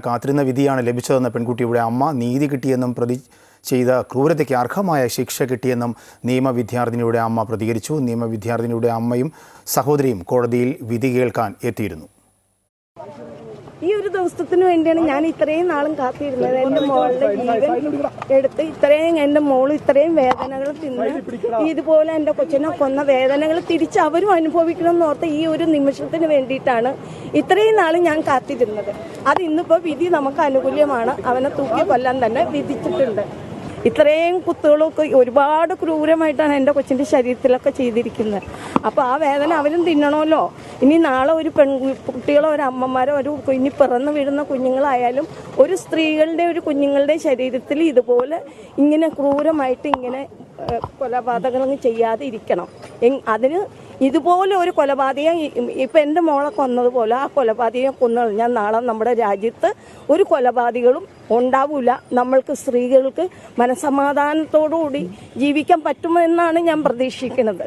കാത്തിരുന്ന വിധിയാണ് ലഭിച്ചതെന്ന പെൺകുട്ടിയുടെ അമ്മ നീതി കിട്ടിയെന്നും പ്രതി ചെയ്ത ക്രൂരതയ്ക്ക് അർഹമായ ശിക്ഷ കിട്ടിയെന്നും നിയമവിദ്യാർത്ഥിനിയുടെ അമ്മ പ്രതികരിച്ചു. നിയമവിദ്യാർത്ഥിനിയുടെ അമ്മയും സഹോദരിയും കോടതിയിൽ വിധി കേൾക്കാൻ എത്തിയിരുന്നു. ഈ ഒരു ദിവസത്തിന് വേണ്ടിയാണ് ഞാൻ ഇത്രയും നാളും കാത്തിരുന്നത്. എന്റെ മോളുടെ ജീവൻ എടുത്ത് ഇത്രയും എന്റെ മോൾ ഇത്രയും വേദനകൾ തിന്ന് ഇതുപോലെ എന്റെ കൊച്ചിനെ കൊന്ന വേദനകൾ തിരിച്ച് അവരും അനുഭവിക്കണം എന്ന് ഓർത്ത് ഈ ഒരു നിമിഷത്തിന് വേണ്ടിയിട്ടാണ് ഇത്രയും നാൾ ഞാൻ കാത്തിരുന്നത്. അത് ഇന്നിപ്പോ വിധി നമുക്ക് അനുകൂല്യമാണ്. അവനെ തൂക്കി കൊല്ലാൻ തന്നെ വിധിച്ചിട്ടുണ്ട്. ഇത്രയും കുത്തുകളൊക്കെ ഒരുപാട് ക്രൂരമായിട്ടാണ് എന്റെ കൊച്ചിന്റെ ശരീരത്തിലൊക്കെ ചെയ്തിരിക്കുന്നത്. അപ്പോൾ ആ വേദന അവരും തിന്നണമല്ലോ. ഇനി നാളെ ഒരു പെൺ കുട്ടികളോ ഒരു അമ്മമാരോ ഒരു ഇനി പിറന്നു വീഴുന്ന കുഞ്ഞുങ്ങളായാലും ഒരു സ്ത്രീകളുടെ ഒരു കുഞ്ഞുങ്ങളുടെ ശരീരത്തിൽ ഇതുപോലെ ഇങ്ങനെ ക്രൂരമായിട്ട് ഇങ്ങനെ കൊലപാതകങ്ങൾ ചെയ്യാതെ ഇരിക്കണം. അതിന് ഇതുപോലെ ഒരു കൊലപാതകം ഇപ്പം എന്റെ മോളെ കൊന്നതുപോലെ ആ കൊലപാതകം കൊന്നു നാളെ നമ്മുടെ രാജ്യത്ത് ഒരു കൊലപാതകളും ഉണ്ടാവില്ല നമ്മൾക്ക് സ്ത്രീകൾക്ക് മനസമാധാനത്തോടുകൂടി ജീവിക്കാൻ പറ്റുമെന്നാണ് ഞാൻ പ്രതീക്ഷിക്കുന്നത്.